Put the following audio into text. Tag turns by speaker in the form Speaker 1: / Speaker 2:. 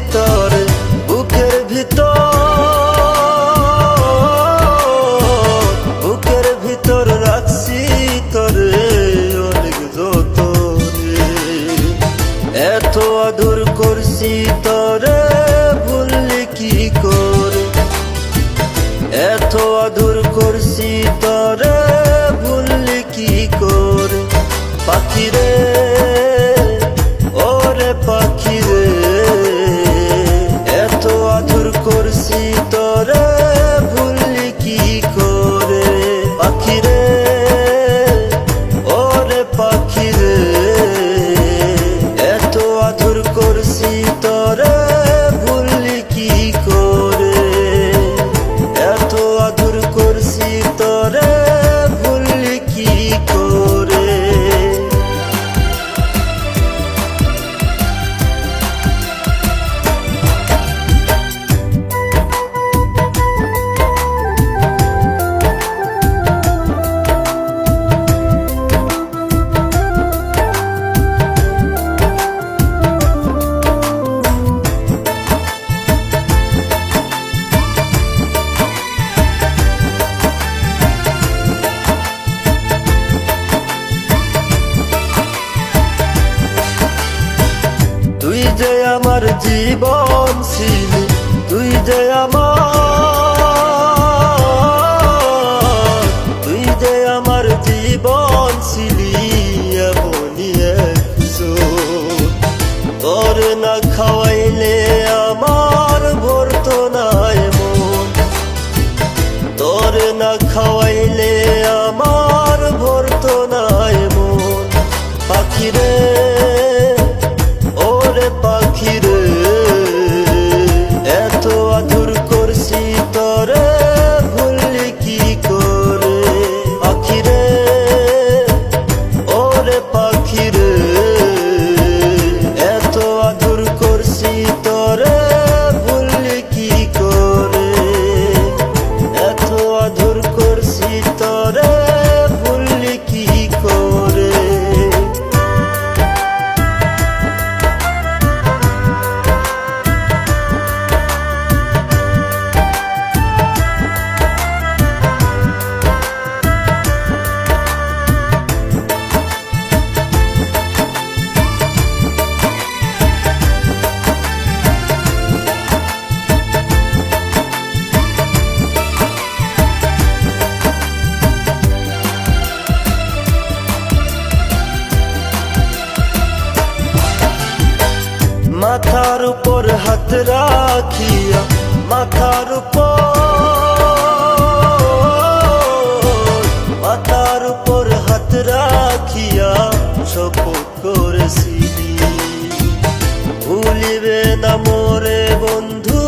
Speaker 1: ভিতর, বুকের ভিতর বুকের ভিতর রাখছি অনেক যত এত আদর করছি তোরে, ভুললি কি করে? এত আদর করছি তোরে, ভুললি কি করে? পাখিরে তুই যে আমার জীবন ছিলি তুই যে আমার, তুই যে আমার জীবন ছিলি এমনি তোর না খাওয়া হাত রাখিয়া মাথার উপর মাথার উপর হাত রাখিয়া শপথ করেছি ভুলিবে না মোরে বন্ধু